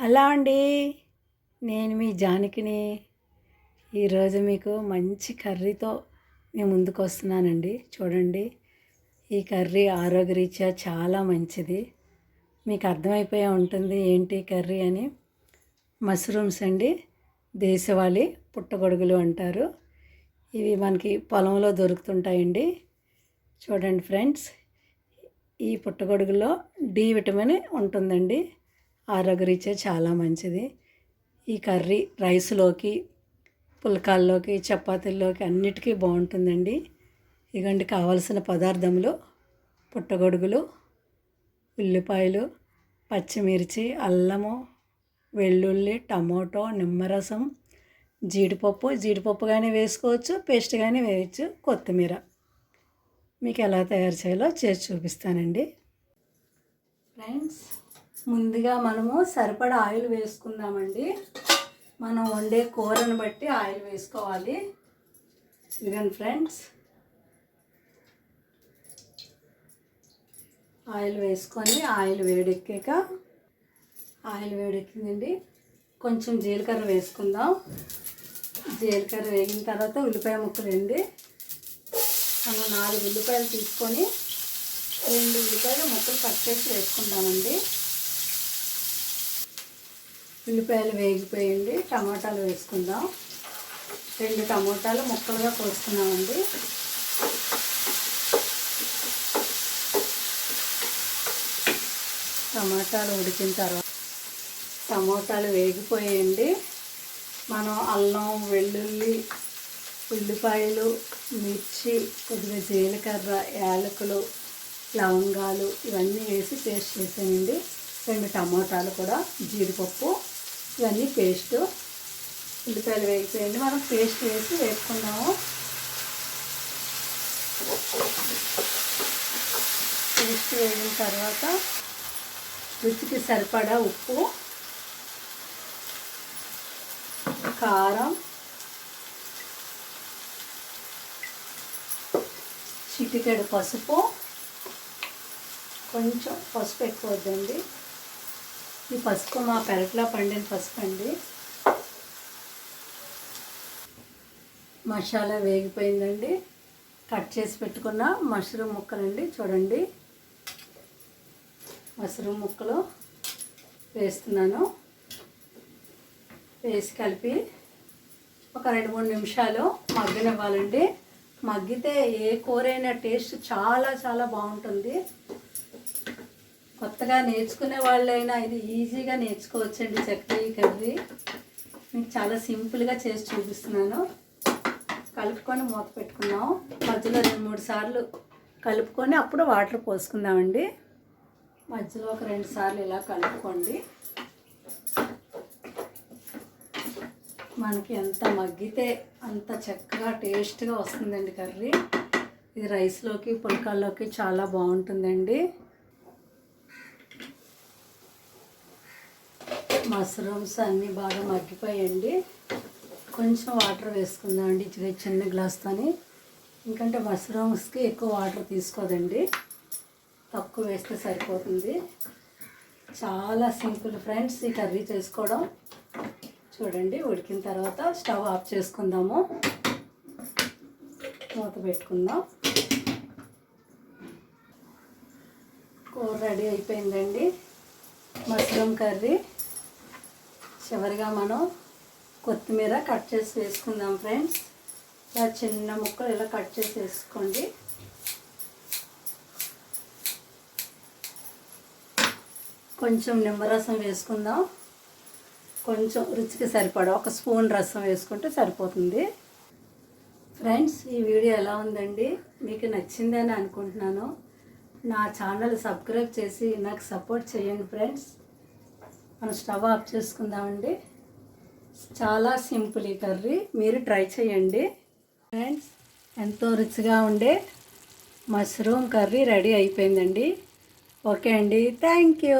Hello అండి. నేను మీ జానకిని. ఈరోజు మీకు మంచి కర్రీతో మేము ముందుకు వస్తున్నానండి. చూడండి. ఈ కర్రీ ఆరోగ్యరీత్యా చాలా మంచిది. మీకు అర్థమైపోయే ఉంటుంది ఏంటి కర్రీ అని. మష్రూమ్స్ అండి. దేశవాళీ పుట్టగొడుగులు అంటారు. ఇవి మనకి పొలంలో దొరుకుతుంటాయండి. చూడండి ఫ్రెండ్స్. ఈ పుట్టగొడుగులో డి విటమిన్ ఉంటుందండి. ఆరోగ్యరీత్యా చాలా మంచిది. ఈ కర్రీ రైస్లోకి పుల్కాల్లోకి చపాతీల్లోకి అన్నిటికీ బాగుంటుందండి. ఇగండి కావలసిన పదార్థములు పుట్టగొడుగులు ఉల్లిపాయలు పచ్చిమిర్చి అల్లము వెల్లుల్లి టమోటో నిమ్మరసం జీడిపప్పు జీడిపప్పు కానీ వేసుకోవచ్చు పేస్ట్ కానీ వేయచ్చు కొత్తిమీర. మీకు ఎలా తయారు చేయాలో చేసి చూపిస్తానండి. ఫ్రెండ్స్ ముందుగా మనము సరిపడా ఆయిల్ వేసుకుందామండి. మనం వండే కూరను బట్టి ఆయిల్ వేసుకోవాలి. ఇదిగండి ఫ్రెండ్స్. ఆయిల్ వేసుకొని ఆయిల్ వేడెక్కాక ఆయిల్ వేడెక్కిందండి. కొంచెం జీలకర్ర వేసుకుందాం. జీలకర్ర వేగిన తర్వాత ఉల్లిపాయ ముక్కలు అండి. మనం నాలుగు ఉల్లిపాయలు తీసుకొని రెండు ఉల్లిపాయలు ముక్కలు కట్ చేసి వేసుకుందామండి. ఉల్లిపాయలు వేగిపోయింది టమాటాలు వేసుకుందాం. రెండు టమాటాలు ముక్కలుగా కోసుకున్నామండి. టమాటాలు ఉడికిన తర్వాత టమాటాలు వేగిపోయండి. మనం అల్లం వెల్లుల్లి ఉల్లిపాయలు మిర్చి కొద్దిగా జీలకర్ర యాలకులు లవంగాలు ఇవన్నీ వేసి పేస్ట్ చేసానండి రెండు టమాటాలు కూడా జీడిపప్పు ఇవన్నీ పేస్ట్. ఉల్లిపాయలు వేగిపోయింది. మనం పేస్ట్ వేసి వేసుకున్నాము పేస్ట్ వేగిన తర్వాత రుచికి సరిపడా ఉప్పు కారం చిటికెడు పసుపు కొంచెం పసుపు ఎక్కువ వద్దండి ఈ పసుపు మా పెరట్లో పండిన పసుపు అండి. మసాలా వేగిపోయిందండి. కట్ చేసి పెట్టుకున్న మష్రూమ్ ముక్కలండి చూడండి. మష్రూమ్ ముక్కలు వేస్తున్నాను. వేసి కలిపి ఒక రెండు మూడు నిమిషాలు మగ్గనివ్వాలండి. మగ్గితే ఏ కూరైనా టేస్ట్ చాలా చాలా బాగుంటుంది. కొత్తగా నేర్చుకునే వాళ్ళైనా ఇది ఈజీగా నేర్చుకోవచ్చండి చక్కీ కర్రీ. మీకు చాలా సింపుల్గా చేసి చూపిస్తున్నాను. కలుపుకొని మూత పెట్టుకున్నాం. మధ్యలో రెండు మూడు సార్లు కలుపుకొని అప్పుడు వాటర్ పోసుకుందామండి. మధ్యలో ఒక రెండు సార్లు ఇలా కలుపుకోండి. మనకి ఎంత మగ్గితే అంత చక్కగా టేస్ట్గా వస్తుందండి కర్రీ. ఇది రైస్లోకి పుల్కాల్లోకి చాలా బాగుంటుందండి. మష్రూమ్స్ అన్నీ బాగా మగ్గిపోయండి. కొంచెం వాటర్ వేసుకుందామండి చిన్న గ్లాస్తోని ఎందుకంటే మష్రూమ్స్కి ఎక్కువ వాటర్ తీసుకోదండి. తక్కువ వేస్తే సరిపోతుంది. చాలా సింపుల్ ఫ్రెండ్స్ ఈ కర్రీ చేసుకోవడం. చూడండి ఉడికిన తర్వాత స్టవ్ ఆఫ్ చేసుకుందాము. మూత పెట్టుకుందాం. కూర రెడీ అయిపోయిందండి. Mushroom curry. చివరిగా మనం కొత్తిమీర కట్ చేసి వేసుకుందాం ఫ్రెండ్స్. ఇలా చిన్న ముక్కలు ఇలా కట్ చేసి వేసుకోండి. కొంచెం నిమ్మరసం వేసుకుందాం. కొంచెం రుచికి సరిపడా ఒక స్పూన్ రసం వేసుకుంటే సరిపోతుంది. ఫ్రెండ్స్ ఈ వీడియో ఎలా ఉందండి? మీకు నచ్చిందని అనుకుంటున్నాను. నా ఛానల్ సబ్స్క్రైబ్ చేసి నాకు సపోర్ట్ చేయండి ఫ్రెండ్స్. మనం స్టవ్ ఆఫ్ చేసుకుందామండి. చాలా సింపుల్ ఈ కర్రీ. మీరు ట్రై చేయండి. ఫ్రెండ్స్ ఎంతో రుచిగా ఉండే మష్రూమ్ కర్రీ రెడీ అయిపోయిందండి. ఓకే అండి. Thank you.